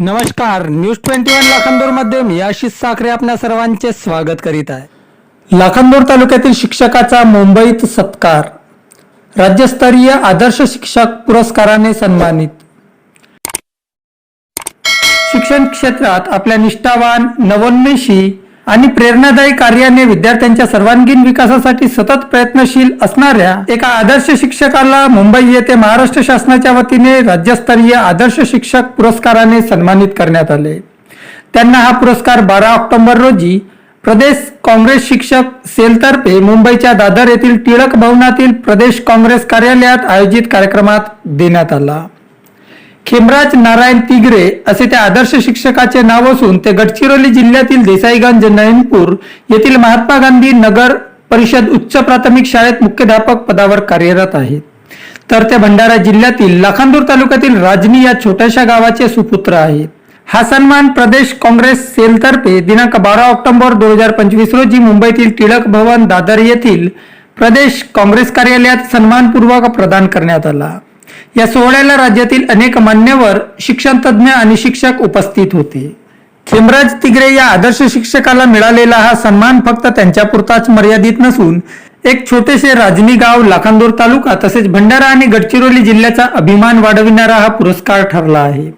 नमस्कार news twenty one लाखांदूरमध्ये मी आशिष साखरे आपल्या सर्वांचे स्वागत करीत आहे. लाखांदूर तालुक्यातील शिक्षकाचा मुंबईत सत्कार. राज्यस्तरीय आदर्श शिक्षक पुरस्काराने सन्मानित. शिक्षण क्षेत्रात आपल्या निष्ठावान नवोन्मेषी आणि प्रेरणादायी कार्याने विद्यार्थ्यांच्या सर्वांगीण विकासासाठी सतत प्रयत्नशील असणाऱ्या एका आदर्श शिक्षकाला मुंबई येथे महाराष्ट्र शासनाच्या वतीने राज्यस्तरीय आदर्श शिक्षक पुरस्काराने सन्मानित करण्यात आले. त्यांना हा पुरस्कार बारा ऑक्टोबर रोजी प्रदेश काँग्रेस शिक्षक सेलतर्फे मुंबईच्या दादर येथील टिळक भवनातील प्रदेश काँग्रेस कार्यालयात आयोजित कार्यक्रमात देण्यात आला. खेमराज नारायण तिगरे असे त्या आदर्श शिक्षकाचे नाव असून ते गडचिरोली जिल्ह्यातील देसाईगंज नयनपूर येथील महात्मा गांधी नगर परिषद उच्च प्राथमिक शाळेत मुख्याध्यापक पदावर कार्यरत आहेत. तर ते भंडारा जिल्ह्यातील लाखांदूर तालुक्यातील राजनी या छोट्याशा गावाचे सुपुत्र आहेत. हा सन्मान प्रदेश काँग्रेस सेलतर्फे दिनांक बारा ऑक्टोबर दोन हजार पंचवीस रोजी मुंबईतील टिळक भवन दादर येथील प्रदेश काँग्रेस कार्यालयात सन्मानपूर्वक प्रदान करण्यात आला. या सोहळ्याला राज्यातील अनेक मान्यवर शिक्षण तज्ज्ञ आणि शिक्षक उपस्थित होते. खेमराज तिगरे या आदर्श शिक्षकाला मिळालेला हा सन्मान फक्त त्यांच्यापुरताच मर्यादित नसून एक छोटेसे राजनी गाव लाखांदूर तालुका तसेच भंडारा आणि गडचिरोली जिल्ह्याचा अभिमान वाढविणारा हा पुरस्कार ठरला आहे.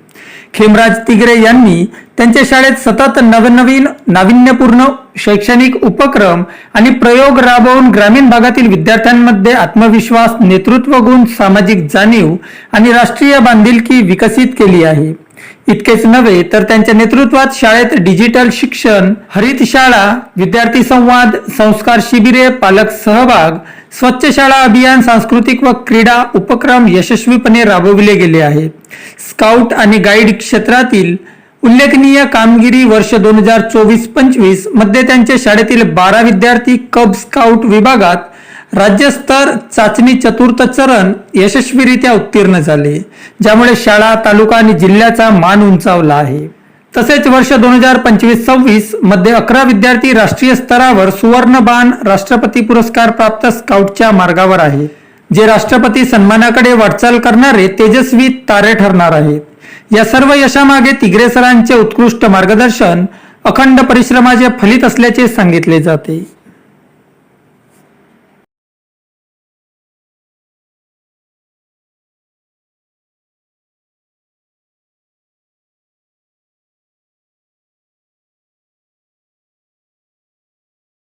खेमराज तिगरे यांनी त्यांच्या शाळेत सतत नवनवीन नाविन्यपूर्ण शैक्षणिक उपक्रम आणि प्रयोग राबवून ग्रामीण भागातील विद्यार्थ्यांमध्ये आत्मविश्वास नेतृत्व गुण सामाजिक जाणीव आणि राष्ट्रीय बांधिलकी विकसित केली आहे. इतकेच नव्हे तर त्यांच्या नेतृत्वात शाळेत डिजिटल शिक्षण हरित शाळा विद्यार्थी संवाद संस्कार शिबिरे पालक सहभाग स्वच्छ शाळा अभियान सांस्कृतिक व क्रीडा उपक्रम यशस्वीपणे राबविले गेले आहे. स्काउट आणि गाईड क्षेत्रातील उल्लेखनीय कामगिरी वर्ष दोन हजार चोवीस पंचवीसमध्ये त्यांच्या शाळेतील बारा विद्यार्थी कब स्काउट विभागात राज्यस्तर चाचणी चतुर्थ चरण यशस्वीरित्या उत्तीर्ण झाले ज्यामुळे शाळा तालुका आणि जिल्ह्याचा मान उंचावला आहे. तसेच वर्ष दोन हजार पंचवीस सव्वीसमध्ये अकरा विद्यार्थी राष्ट्रीय स्तरावर सुवर्णबाण राष्ट्रपती पुरस्कार प्राप्त स्काउटच्या मार्गावर आहे. जे राष्ट्रपती सन्मानाकडे वाटचाल करणारे तेजस्वी तारे ठरणार आहेत. या सर्व यशामागे तिगरे सरांचे उत्कृष्ट मार्गदर्शन अखंड परिश्रमाचे फलित असल्याचे सांगितले जाते.